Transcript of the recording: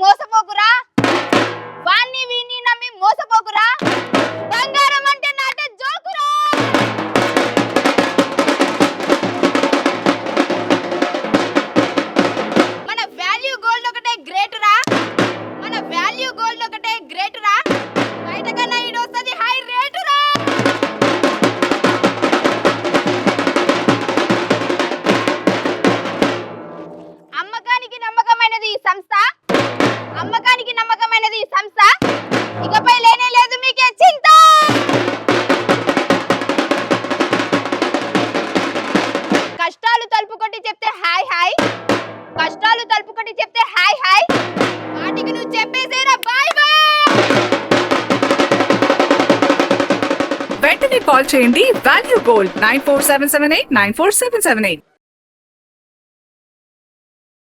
మోసపోకురా? వాణ్ణి వీణ్ణి నమ్మి మోసపోకురా? బంగారం అంటే నాటే జోకురా? మన వాల్యూ గోల్డ్ ఒకటే గ్రేట్ రా మన వాల్యూ గోల్డ్ ఒకటే గ్రేట్ రా బయట కన్నా ఈడొస్తుంది హై రేటు రా అమ్మకానికి నమ్మకమైనది ఈ సంస్థ. అమ్మకానికి నమ్మకమైనది ఈ సంస్థ. ఇకపై లేనే లేదు మీకే చింత! కష్టాలు తలుపు కొట్టి చెప్తే హాయ్ హాయ్. కష్టాలు తలుపు కొట్టి చెప్తే హాయ్ హాయ్. వాటికి నువ్వు చెప్పేసేరా బాయ్ వెంటనే కాల్ చేయండి. Value gold nine four seven seven eight nine four seven seven eight.